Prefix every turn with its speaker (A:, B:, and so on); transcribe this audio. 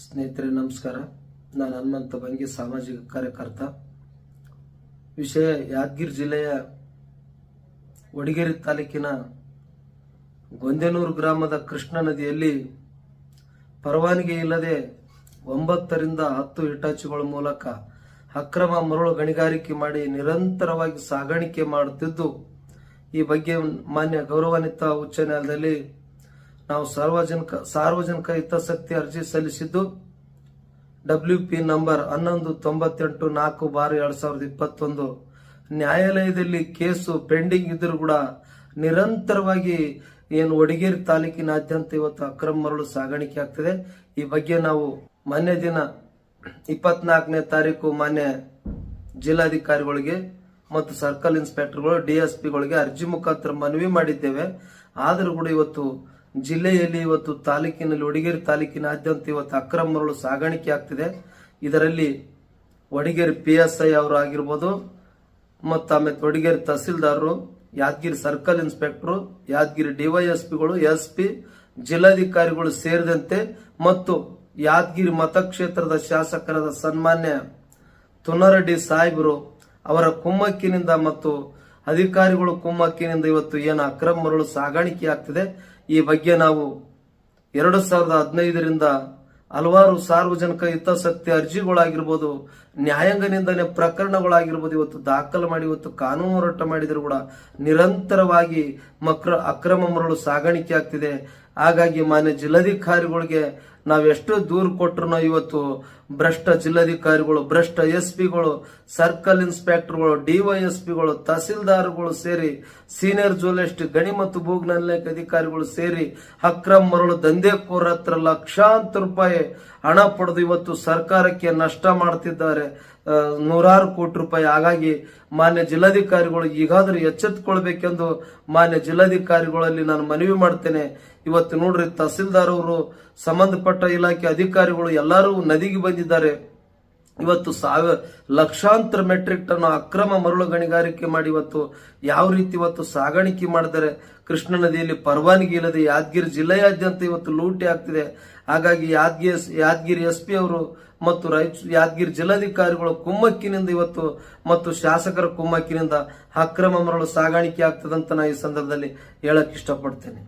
A: ಸ್ನೇಹಿತರೆ, ನಮಸ್ಕಾರ. ನಾನು ಹನುಮಂತ ಬಂಗಿ, ಸಾಮಾಜಿಕ ಕಾರ್ಯಕರ್ತ. ವಿಷಯ ಯಾದಗಿರಿ ಜಿಲ್ಲೆಯ ವಡಗೇರಿ ತಾಲೂಕಿನ ಗೊಂದೆನೂರು ಗ್ರಾಮದ ಕೃಷ್ಣ ನದಿಯಲ್ಲಿ ಪರವಾನಗಿ ಇಲ್ಲದೆ ಒಂಬತ್ತರಿಂದ ಹತ್ತು ಹಿಟಾಚಿಗಳ ಮೂಲಕ ಅಕ್ರಮ ಮರಳು ಗಣಿಗಾರಿಕೆ ಮಾಡಿ ನಿರಂತರವಾಗಿ ಸಾಗಾಣಿಕೆ ಮಾಡುತ್ತಿದ್ದು, ಈ ಬಗ್ಗೆ ಮಾನ್ಯ ಗೌರವಾನ್ವಿತ ಉಚ್ಚ ನ್ಯಾಯಾಲಯದಲ್ಲಿ ನಾವು ಸಾರ್ವಜನಿಕ ಸಾರ್ವಜನಿಕ ಹಿತಾಸಕ್ತಿ ಅರ್ಜಿ ಸಲ್ಲಿಸಿದ್ದು ಡಬ್ಲ್ಯೂ ಪಿ ನಂಬರ್ ಹನ್ನೊಂದು ತೊಂಬತ್ತೆಂಟು ನಾಲ್ಕು ಬಾರ್ ಎರಡ್ ಸಾವಿರದ ಇಪ್ಪತ್ತೊಂದು. ನ್ಯಾಯಾಲಯದಲ್ಲಿ ಕೇಸು ಪೆಂಡಿಂಗ್ ಇದ್ರೂ ಕೂಡ ನಿರಂತರವಾಗಿ ಏನು ಒಡಗೇರಿ ತಾಲೂಕಿನಾದ್ಯಂತ ಇವತ್ತು ಅಕ್ರಮ ಮರಳು ಸಾಗಾಣಿಕೆ ಆಗ್ತದೆ. ಈ ಬಗ್ಗೆ ನಾವು ಮೊನ್ನೆ ದಿನ ಇಪ್ಪತ್ನಾಲ್ಕನೇ ತಾರೀಕು ಮಾನ್ಯ ಜಿಲ್ಲಾಧಿಕಾರಿಗಳಿಗೆ ಮತ್ತು ಸರ್ಕಲ್ ಇನ್ಸ್ಪೆಕ್ಟರ್ಗಳು ಡಿಎಸ್ಪಿಗಳಿಗೆ ಅರ್ಜಿ ಮುಖಾಂತರ ಮನವಿ ಮಾಡಿದ್ದೇವೆ. ಆದರೂ ಕೂಡ ಇವತ್ತು ಜಿಲ್ಲೆಯಲ್ಲಿ ಇವತ್ತು ತಾಲೂಕಿನಲ್ಲಿ ವಡಗೇರಿ ತಾಲೂಕಿನಾದ್ಯಂತ ಇವತ್ತು ಅಕ್ರಮ ಮರಳು ಸಾಗಾಣಿಕೆ ಆಗ್ತಿದೆ. ಇದರಲ್ಲಿ ವಡಗೇರಿ ಪಿ ಎಸ್ ಐ ಅವರು ಆಗಿರ್ಬೋದು, ಮತ್ತು ಆಮೇಲೆ ವಡಗೇರಿ ತಹಸೀಲ್ದಾರರು, ಯಾದಗಿರಿ ಸರ್ಕಲ್ ಇನ್ಸ್ಪೆಕ್ಟರ್, ಯಾದಗಿರಿ ಡಿವೈಎಸ್ಪಿಗಳು ಎಸ್ ಪಿ ಜಿಲ್ಲಾಧಿಕಾರಿಗಳು ಸೇರಿದಂತೆ ಮತ್ತು ಯಾದಗಿರಿ ಮತಕ್ಷೇತ್ರದ ಶಾಸಕರಾದ ಸನ್ಮಾನ್ಯ ತುನರಡ್ಡಿ ಸಾಹೇಬರು ಅವರ ಕುಮ್ಮಕ್ಕಿನಿಂದ ಮತ್ತು ಅಧಿಕಾರಿಗಳು ಕುಮ್ಮಕ್ಕಿನಿಂದ ಇವತ್ತು ಏನು ಅಕ್ರಮ ಮರಳು ಸಾಗಾಣಿಕೆ ಆಗ್ತಿದೆ ಈ ಬಗ್ಗೆ ನಾವು ಎರಡು ಸಾವಿರದ ಹದಿನೈದರಿಂದ ಹಲವಾರು ಸಾರ್ವಜನಿಕ ಹಿತಾಸಕ್ತಿ ಅರ್ಜಿಗಳಾಗಿರ್ಬೋದು ನ್ಯಾಯಾಂಗ ನಿಂದನೆ ಪ್ರಕರಣಗಳಾಗಿರ್ಬೋದು ಇವತ್ತು ದಾಖಲು ಮಾಡಿ, ಇವತ್ತು ಕಾನೂನು ಹೋರಾಟ ಮಾಡಿದರೂ ಕೂಡ ನಿರಂತರವಾಗಿ ಮಕ್ರ ಅಕ್ರಮ ಮರಳು ಸಾಗಾಣಿಕೆ ಆಗ್ತಿದೆ ಹಾಗಾಗಿ ಮಾನ್ಯ ಜಿಲ್ಲಾಧಿಕಾರಿಗಳಿಗೆ ನಾವೆಷ್ಟು ದೂರು ಕೊಟ್ಟರು ಇವತ್ತು ಭ್ರಷ್ಟ ಜಿಲ್ಲಾಧಿಕಾರಿಗಳು, ಭ್ರಷ್ಟ ಎಸ್ ಪಿಗಳು ಸರ್ಕಲ್ ಇನ್ಸ್ಪೆಕ್ಟರ್ಗಳು ಡಿವೈಎಸ್ಪಿಗಳು ತಹಸೀಲ್ದಾರ್ಗಳು ಸೇರಿ ಸೀನಿಯರ್ ಜೂಲಿಸ್ಟ್ ಗಣಿ ಮತ್ತು ಭೂಜ್ಞಾನ ಅಧಿಕಾರಿಗಳು ಸೇರಿ ಅಕ್ರಮ ಮರಳು ದಂಧೆಕೋರ ಹತ್ರ ಲಕ್ಷಾಂತರ ರೂಪಾಯಿ ಹಣ ಪಡೆದು ಇವತ್ತು ಸರ್ಕಾರಕ್ಕೆ ನಷ್ಟ ಮಾಡ್ತಿದ್ದಾರೆ. ನೂರಾರು ಕೋಟಿ ರೂಪಾಯಿ. ಹಾಗಾಗಿ ಮಾನ್ಯ ಜಿಲ್ಲಾಧಿಕಾರಿಗಳು ಈಗಾದರೂ ಎಚ್ಚೆತ್ತುಕೊಳ್ಬೇಕೆಂದು ಮಾನ್ಯ ಜಿಲ್ಲಾಧಿಕಾರಿಗಳಲ್ಲಿ ನಾನು ಮನವಿ ಮಾಡ್ತೇನೆ. ಇವತ್ತು ನೋಡ್ರಿ, ತಹಸೀಲ್ದಾರ್ ಅವರು ಸಂಬಂಧಪಟ್ಟ ಇಲಾಖೆ ಅಧಿಕಾರಿಗಳು ಎಲ್ಲರೂ ನದಿಗೆ ಬಂದಿದ್ದಾರೆ. ಇವತ್ತು ಸಾವಿರ ಲಕ್ಷಾಂತರ ಮೆಟ್ರಿಕ್ ಟನ್ ಅಕ್ರಮ ಮರಳು ಗಣಿಗಾರಿಕೆ ಮಾಡಿ ಇವತ್ತು ಯಾವ ರೀತಿ ಇವತ್ತು ಸಾಗಾಣಿಕೆ ಮಾಡಿದರೆ ಕೃಷ್ಣ ನದಿಯಲ್ಲಿ ಪರವಾನಗಿ ಇಲ್ಲದೆ ಯಾದಗಿರಿ ಜಿಲ್ಲೆಯಾದ್ಯಂತ ಇವತ್ತು ಲೂಟಿ ಆಗ್ತಿದೆ. ಹಾಗಾಗಿ ಯಾದಗಿರಿ ಯಾದಗಿರಿ ಎಸ್ ಪಿ ಅವರು ಮತ್ತು ರಾಯಚೂರು ಯಾದಗಿರಿ ಜಿಲ್ಲಾಧಿಕಾರಿಗಳು ಕುಮ್ಮಕ್ಕಿನಿಂದ ಇವತ್ತು ಮತ್ತು ಶಾಸಕರ ಕುಮ್ಮಕ್ಕಿನಿಂದ ಅಕ್ರಮ ಮರಳು ಸಾಗಾಣಿಕೆ ಆಗ್ತದಂತ ನಾ ಈ ಸಂದರ್ಭದಲ್ಲಿ ಹೇಳಕ್ ಇಷ್ಟಪಡ್ತೇನೆ.